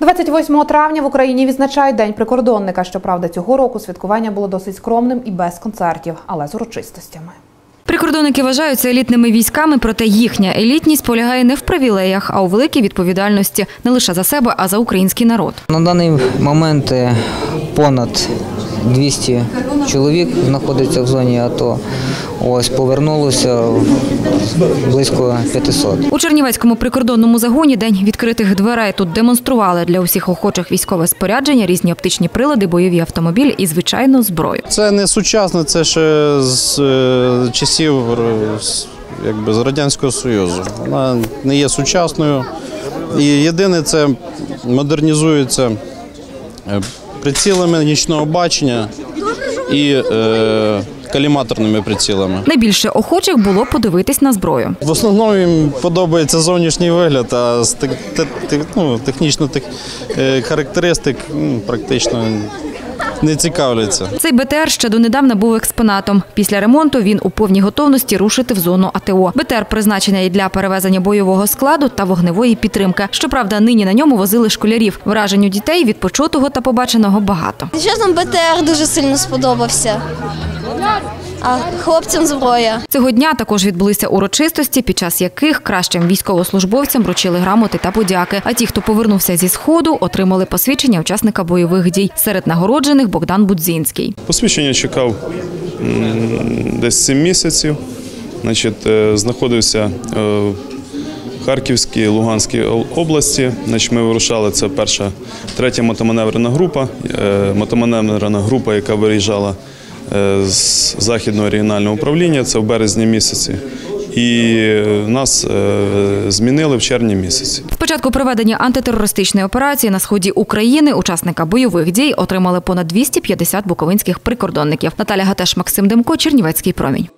28 травня в Україні відзначають День прикордонника. Щоправда, цього року святкування було досить скромним і без концертів, але з урочистостями. Прикордонники вважаються елітними військами, проте їхня елітність полягає не в привілеях, а у великій відповідальності не лише за себе, а за український народ. На даний момент е, понад 200 чоловік знаходиться в зоні АТО. Ось повернулося близько 500. У Чернівецькому прикордонному загоні день відкритих дверей тут демонстрували для усіх охочих військове спорядження, різні оптичні прилади, бойові автомобілі і звичайно зброю. Це не сучасно, це ще з е, часів якби, з Радянського Союзу. Вона не є сучасною. І єдине, це модернізується е, прицілами нічного бачення і е, каліматорними прицілами. Найбільше охочих було подивитись на зброю. В основному їм подобається зовнішній вигляд, а з ну, технічно е, характеристик практично не цікавляться. Цей БТР ще донедавна був експонатом. Після ремонту він у повній готовності рушити в зону АТО. БТР призначений для перевезення бойового складу та вогневої підтримки. Щоправда, нині на ньому возили школярів. Вражень у дітей від почутого та побаченого багато. Чесно, БТР дуже сильно сподобався. А хлопцям зброя. Цього дня також відбулися урочистості, під час яких кращим військовослужбовцям вручили грамоти та подяки. А ті, хто повернувся зі сходу, отримали посвідчення учасника бойових дій. Серед нагороджених Богдан Будзінський. Посвідчення чекав десь 7 місяців. Значить, е, знаходився е, в Харківській, Луганській області. Значить, ми вирушали. Це перша, третя мотоманеврена група. Е, Мотоманеврена група, яка виїжджала з західного регіонального управління. Це в березні місяці. І е, нас е, змінили в червні місяці. Спочатку проведення антитерористичної операції на сході України учасника бойових дій отримали понад 250 буковинських прикордонників. Наталя Гатеш, Максим Демко, Чернівецький промінь.